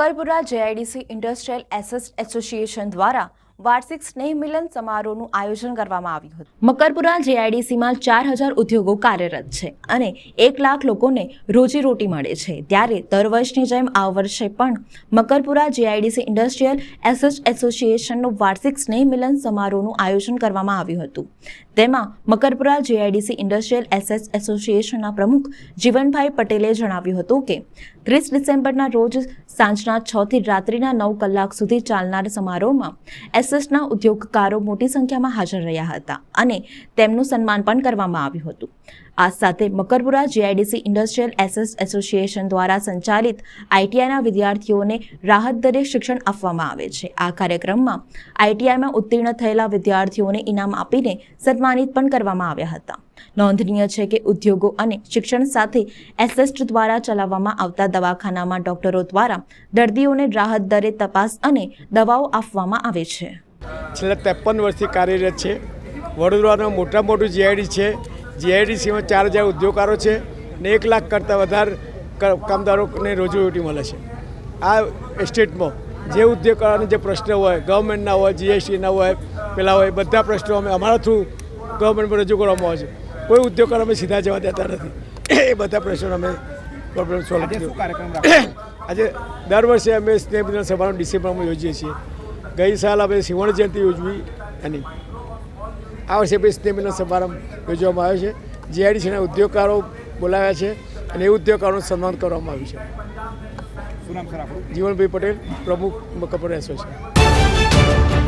Makarpura G I D C industrial એસેસ્ટ association દ્વારા વાર્ષિક સ્નેહ મિલન સમારોહનું આયોજન કરવામાં આવ્યું હતું. મકરપુરા જેઆઈડીસીમાં ચાર હજાર ઉદ્યોગો કાર્યરત છે અને એક લાખ લોકોને રોજીરોટી મળે છે. ત્યારે દર વર્ષની જેમ આ વર્ષે પણ મકરપુરા જેઆઈડીસી ઇન્ડસ્ટ્રીયલ એસેસ્ટ એસોસિએશનનું વાર્ષિક સ્નેહ મિલન સમારોહનું આયોજન કરવામાં આવ્યું હતું. તેમાં મકરપુરા જેઆઈડીસી ઇન્ડસ્ટ્રીયલ એસેટ્સ એસોસિએશનના પ્રમુખ જીવનભાઈ પટેલે જણાવ્યું હતું કે ત્રીસ ડિસેમ્બરના રોજ સાંજના છ થી રાત્રિના નવ કલાક સુધી ચાલનાર સમારોહમાં એસએસના ઉદ્યોગકારો મોટી સંખ્યામાં હાજર રહ્યા હતા અને તેમનું સન્માન પણ કરવામાં આવ્યું હતું. આ સાથે Makarpura G I D C industrial ashes association દ્વારા સંચાલિત આઈટીઆઈના વિદ્યાર્થીઓને રાહત દરે શિક્ષણ આપવામાં આવે છે. આ કાર્યક્રમમાં આઈટીઆઈમાં ઉત્તીર્ણ થયેલા વિદ્યાર્થીઓને ઇનામ આપીને સન્માનિત પણ કરવામાં આવ્યા હતા. નોંધનીય છે કે ઉદ્યોગો અને શિક્ષણ સાથે એસેસ્ટ દ્વારા ચલાવવામાં આવતા દવાખાનામાં ડોક્ટરો દ્વારા દર્દીઓને રાહત દરે તપાસ અને દવાઓ આપવામાં આવે છે. છેલ્લા ત્રેપન વર્ષથી કાર્યરત છે. વડોદરાનું મોટા મોટું જીઆઈડી છે. જીઆઈડીસીમાં ચાર હજાર ઉદ્યોગકારો છે ને એક લાખ કરતાં વધારે કામદારોને રોજીરોટી મળે છે. આ એસ્ટેટમાં જે ઉદ્યોગકારોને જે પ્રશ્ન હોય, ગવર્મેન્ટના હોય, જીએસટીના હોય, પેલા હોય, બધા પ્રશ્નો અમે અમારા થ્રુ ગવર્મેન્ટમાં રજૂ કરવામાં આવે છે. કોઈ ઉદ્યોગકાર અમે સીધા જવા દેતા નથી. એ બધા પ્રશ્નો અમે પ્રોબ્લેમ સોલ્વ આજે દર વર્ષે અમે સ્નેહ મિલન સભાનો ડિસેમ્બરમાં યોજીએ છીએ. ગઈ સાલ અમે સિંહણ જયંતિ યોજવી એની આ વર્ષે બી સ્નેહ મિલન સમારંભ યોજવામાં આવ્યો છે. જીઆઈડીસીના ઉદ્યોગકારો બોલાવ્યા છે અને એ ઉદ્યોગકારોનું સન્માન કરવામાં આવ્યું છે. જીવનભાઈ પટેલ પ્રમુખ મકપર એસોસિએશન